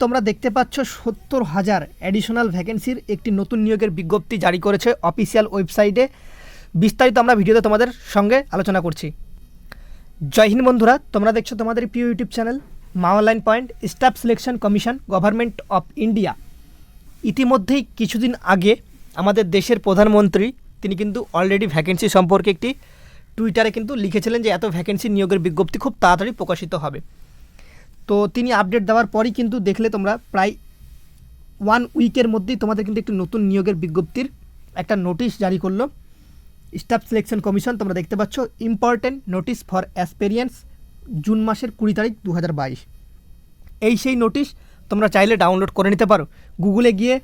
তোমরা দেখতে পাচ্ছ সত্তর হাজার অ্যাডিশনাল ভ্যাকেন্সির একটি নতুন নিয়োগের বিজ্ঞপ্তি জারি করেছে অফিসিয়াল ওয়েবসাইটে বিস্তারিত আমরা ভিডিওতে তোমাদের সঙ্গে আলোচনা করছি। জয় হিন্দ বন্ধুরা, তোমরা দেখছ তোমাদের প্রিয় YouTube channel Maa online point, staff selection commission, government of India. ইতিমধ্যেই কিছুদিন আগে আমাদের দেশের প্রধানমন্ত্রী, তিনি কিন্তু অলরেডি ভ্যাকেন্সি সম্পর্কে একটি টুইটারে কিন্তু লিখেছিলেন যে এত ভ্যাকেন্সি নিয়োগের বিজ্ঞপ্তি খুব তাড়াতাড়ি প্রকাশিত হবে। তো তিনি আপডেট দেওয়ার পরই কিন্তু দেখলে তোমরা প্রায় ওয়ান উইকের মধ্যেই তোমাদের কিন্তু একটি নতুন নিয়োগের বিজ্ঞপ্তির একটা নোটিশ জারি করল। স্টাফ সিলেকশন কমিশন তোমরা দেখতে পাচ্ছ important notice for experience June মাসের কুড়ি তারিখ দু হাজার বাইশ। এই সেই নোটিশ তোমরা চাইলে ডাউনলোড করে নিতে পারো। গুগলে গিয়ে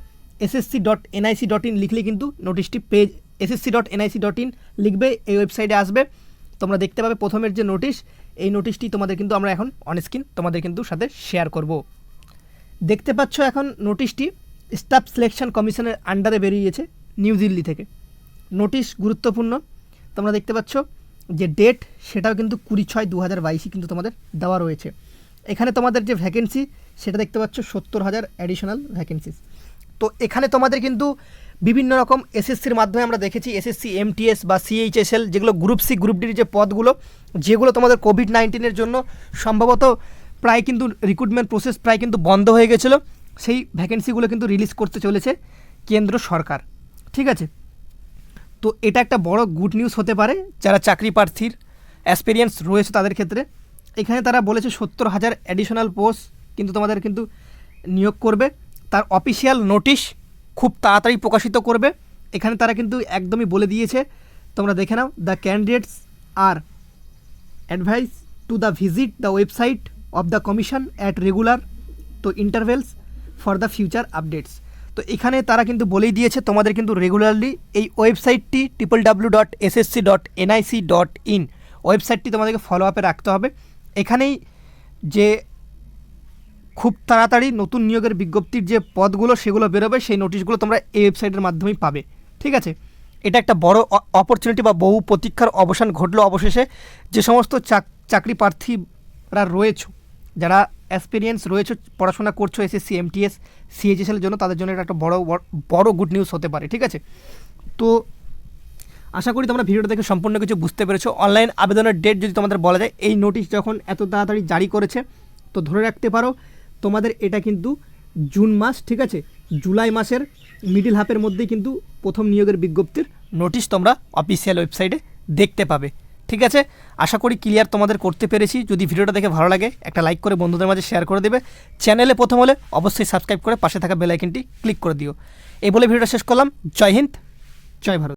SSC dot NIC dot in লিখলে কিন্তু নোটিশটি page SSC dot NIC dot in লিখবে, এই ওয়েবসাইটে আসবে। তোমরা দেখতে পাবে প্রথমের যে নোটিশ এই নোটিশটি তোমাদের কিন্তু আমরা এখন অন স্ক্রিন তোমাদের কিন্তু সাথে শেয়ার করব। দেখতে পাচ্ছ এখন নোটিশটি স্টাফ সিলেকশন কমিশনের আন্ডারে বেরিয়েছে নিউ দিল্লি থেকে। নোটিশ গুরুত্বপূর্ণ। তোমরা দেখতে পাচ্ছ যে ডেট সেটাও কিন্তু কুড়ি ছয় দু হাজার বাইশে কিন্তু তোমাদের দেওয়া রয়েছে। এখানে তোমাদের যে ভ্যাকেন্সি সেটা দেখতে পাচ্ছ সত্তর হাজার অ্যাডিশনাল ভ্যাকেন্সিস তো এখানে তোমাদের কিন্তু বিভিন্ন রকম এসএসসির মাধ্যমে আমরা দেখেছি এসএসসি এমটিএস বা সিএইচএসএল যেগুলো গ্রুপ সি গ্রুপ ডির যে পদগুলো, যেগুলো তোমাদের কোভিড নাইন্টিনের জন্য সম্ভবত প্রায় কিন্তু রিক্রুটমেন্ট প্রসেস প্রায় কিন্তু বন্ধ হয়ে গেছিল। সেই ভ্যাকেন্সিগুলো কিন্তু রিলিজ করতে চলেছে কেন্দ্র সরকার। ঠিক আছে? তো এটা একটা বড় গুড নিউজ হতে পারে, যারা চাকরি প্রার্থীর অ্যাসপেরিয়েন্স রয়েছে তাদের ক্ষেত্রে। এখানে তারা বলেছে সত্তর হাজার অ্যাডিশনাল পোস্ট কিন্তু তোমাদের কিন্তু নিয়োগ করবে। তার অফিসিয়াল নোটিশ খুব তাড়াতাড়ি প্রকাশিত করবে। এখানে তারা কিন্তু একদমই বলে দিয়েছে। তোমরা দেখে নাও the candidates are advise to the visit the website of the commission at regular তো intervals for the future updates তো এখানে তারা কিন্তু বলেই দিয়েছে, তোমাদের কিন্তু রেগুলারলি এই ওয়েবসাইটটি triple W dot SSC dot NIC dot in ওয়েবসাইটটি তোমাদেরকে ফলো আপে রাখতে হবে। এখানেই যে খুব তাড়াতাড়ি নতুন নিয়োগের বিজ্ঞপ্তির যে পদগুলো, সেগুলো বেরোবে, সেই নোটিশগুলো তোমরা এই ওয়েবসাইটের মাধ্যমেই পাবে। ঠিক আছে? এটা একটা বড় অপরচুনিটি বা বহু প্রতীক্ষার অবসান ঘটলো অবশেষে। যে সমস্ত চাক- চাকরি প্রার্থীরা রয়েছে, যারা এক্সপিরিয়েন্স রয়েছে, পড়াশোনা করছ এসএসসি এমটিএস সিএইচএসএল জন্য, তাদের জন্য এটা একটা বড়- বড় গুড নিউজ হতে পারে। ঠিক আছে? তো আশা করি তোমরা ভিডিওটা দেখে সম্পূর্ণ কিছু বুঝতে পেরেছ। অনলাইন আবেদনের ডেট যদি তোমাদের বলা যায়, এই নোটিশ যখন এত তাড়াতাড়ি জারি করেছে, তো ধরে রাখতে পারো তোমাদের এটা কিন্তু জুন মাস, ঠিক আছে? জুলাই মাসের মিডিল হাফের মধ্যেই কিন্তু প্রথম নিয়োগের বিজ্ঞপ্তির নোটিশ তোমরা অফিসিয়াল ওয়েবসাইটে দেখতে পাবে, ঠিক আছে? আশা করি ক্লিয়ার তোমাদের করতে পেরেছি। যদি ভিডিওটা দেখে ভালো লাগে, একটা লাইক করে বন্ধুদের মাঝে শেয়ার করে দেবে। চ্যানেলে প্রথম হলে অবশ্যই সাবস্ক্রাইব করে পাশে থাকা বেল আইকনটি ক্লিক করে দিও। এই বলে ভিডিওটা শেষ করলাম। জয় হিন্দ, জয় ভারত।